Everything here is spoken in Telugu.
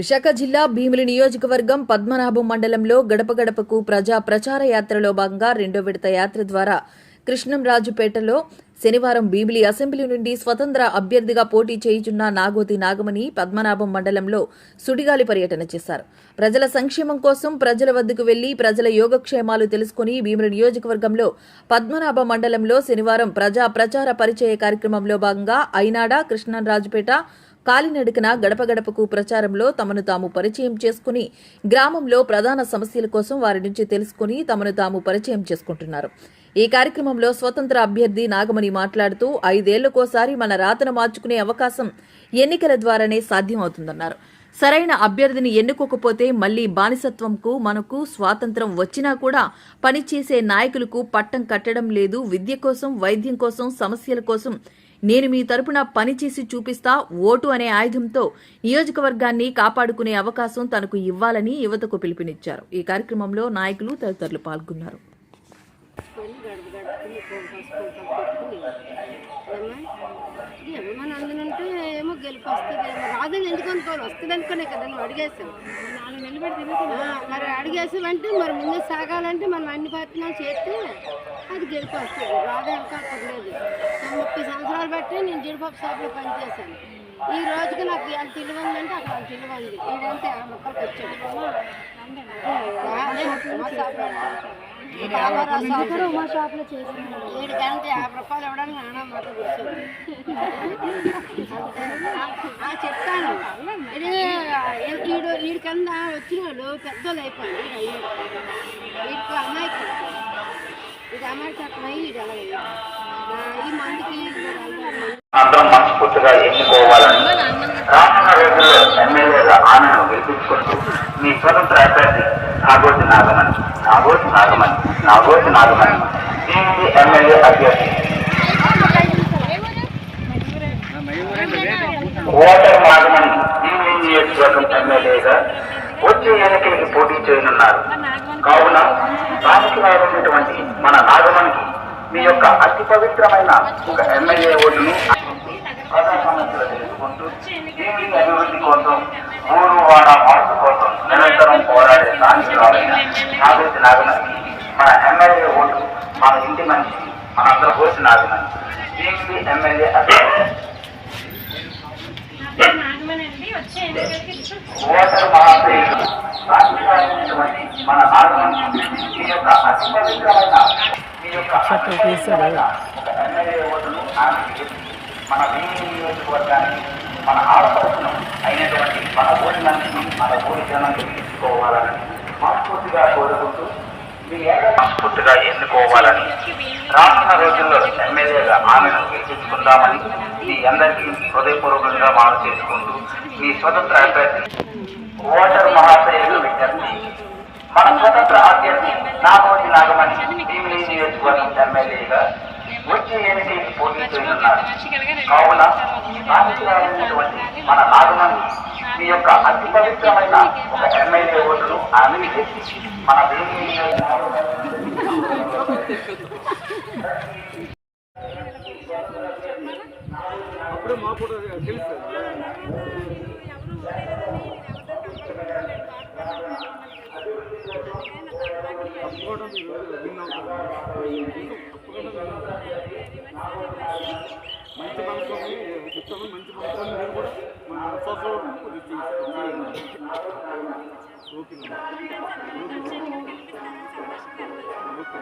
విశాఖ జిల్లా భీమిలి నియోజకవర్గం పద్మనాభం మండలంలో గడప గడపకు ప్రజా ప్రచార యాత్రలో భాగంగా రెండో విడత యాత్ర ద్వారా కృష్ణంరాజుపేటలో శనివారం భీమిలి అసెంబ్లీ నుండి స్వతంత్ర అభ్యర్థిగా పోటీ చేయుచున్న నాగోతి నాగమణి పద్మనాభం మండలంలో సుడిగాలి పర్యటన చేశారు. ప్రజల సంక్షేమం కోసం ప్రజల వద్దకు వెళ్ళి ప్రజల యోగక్షేమాలు తెలుసుకుని భీమిలి నియోజకవర్గంలో పద్మనాభ మండలంలో శనివారం ప్రజా ప్రచార పరిచయ కార్యక్రమంలో భాగంగా అయినాడ కృష్ణంరాజుపేట కాలినడకన గడప గడపకు ప్రచారంలో తమను తాము పరిచయం చేసుకుని గ్రామంలో ప్రధాన సమస్యల కోసం వారి నుంచి తెలుసుకుని తమను తాము పరిచయం చేసుకుంటున్నారు. ఈ కార్యక్రమంలో స్వతంత్ర అభ్యర్థి నాగమణి మాట్లాడుతూ ఐదేళ్ళకోసారి మన రాతను మార్చుకునే అవకాశం ఎన్నికల ద్వారానే సాధ్యమవుతుందన్నారు. సరైన అభ్యర్థిని ఎన్నుకోకపోతే మళ్ళీ బానిసత్వంకు మనకు స్వాతంత్రం వచ్చినా కూడా పనిచేసే నాయకులకు పట్టం కట్టడం లేదు. విద్య కోసం వైద్యం కోసం సమస్యల కోసం నేను మీ తరపున పనిచేసి చూపిస్తా ఓటు అనే ఆయుధంతో నియోజకవర్గాన్ని కాపాడుకునే అవకాశం తనకు ఇవ్వాలని యువతకు పిలుపునిచ్చారు. ఈ కార్యక్రమంలో నాయకులు తదితరులు పాల్గొన్నారు. ఏమో గెలుపు వస్తుంది. ఏమో రాదని ఎందుకు అనుకోవాలి వస్తుంది అనుకునే కదా నువ్వు అడిగేసావు నాలుగు నిలబెట్టి మరి అడిగేసావంటే మరి ముందు సాగాలంటే మనం అన్ని ప్రయత్నాలు చేస్తే అది గెలుపు వస్తుంది. రాదే అనుకోలేదు ముప్పై సంవత్సరాలు బట్టి నేను జీడిపప్పు షాప్లో పనిచేశాను. ఈ రోజుకి నాకు ఎంత తెలివంది అంటే అక్కడ అంత తెలివంది. ఈడంతే ఆ మొక్కలకు వచ్చాడు. మా షాప్లో మా షాప్లో చేసాను ఏడు గంట యాభై రూపాయలు ఇవ్వడానికి నాన్న మాట కూర్చోండి ఈడు వీడి కింద వచ్చిన వాళ్ళు పెద్దోళ్ళు అయిపోయింది వీడికి అమ్మాయి ఇది అమ్మాయి చట్టమై వీడు అలాగే ఈ మందికి అందరం మనస్ఫూర్తిగా ఎన్నుకోవాలని రానున్న రోజుల్లో ఎమ్మెల్యేగా ఆమెను గెలిపించుకుంటూ మీ స్వతంత్ర అభ్యర్థి నాగోటి నాగమణి నాగోటి నాగమణి నాగోటి నాగమణి దీనికి ఎమ్మెల్యే అభ్యర్థి ఓటర్ నాగమణి దీని నియోజకవర్గం ఎమ్మెల్యేగా వచ్చే ఎన్నికలకి పోటీ చేయనున్నారు. కావున దానికి రానున్నటువంటి మన నాగమణికి మీ యొక్క అతి పవిత్రమైన ఒక ఎమ్మెల్యే ఓటును ప్రజా సమస్యలు తెలుసుకుంటూ దీని అభివృద్ధి కోసం ఊరు వాడ మార్పు కోసం నిరంతరం పోరాడే నాయకురాలైన నాగోటి నాగమణికి మన ఎమ్మెల్యే ఓటు మన ఇంటి మనిషి మనందరం కోసి నాగమణి. దీనికి ఎమ్మెల్యే అభివృద్ధి ఓటర్ మహాశయులు రాష్ట్రాలైనటువంటి మన నాగమణి మీ యొక్క అతి పవిత్రమైన మీ యొక్క అతి పవిత్రమైన ఒక ఎమ్మెల్యే ఓటును ఆమెకి ఇచ్చి మన భీమి నియోజకవర్గానికి మన ఆడపడుతును అయినటువంటి మన ఊరి మనిషిని మన ఊరి గెలిపించుకోవాలని మనస్ఫూర్తిగా కోరుకుంటూ మనస్ఫూర్తిగా ఎన్నుకోవాలని రానున్న రోజుల్లో ఎమ్మెల్యేగా ఆమెను గెలిపించుకుందామని మీ అందరికీ హృదయపూర్వకంగా మనం చేసుకుంటూ మీ స్వతంత్ర అభ్యర్థి ఓటర్ మహాశయులు విజ్ఞప్తి. మన స్వతంత్ర అభ్యర్థి నాగోటి నాగమణి భీమిలి నియోజకవర్గం ఎమ్మెల్యేగా వచ్చే ఎన్నికలకు పోటీ చేయనున్నారు కావున రాజకీయాలైనటువంటి మన నాగమణి మీ యొక్క అతి పవిత్రమైన ఒక ఎమ్మెల్యే ఓటును ఆమె మన అప్పుడే మా ఫోటో తెలుసు మీరు విన్. మంచి మనసు చెప్తాను మంచి మనసు మీరు కూడా మన సోషల్ ఓకే ఓకే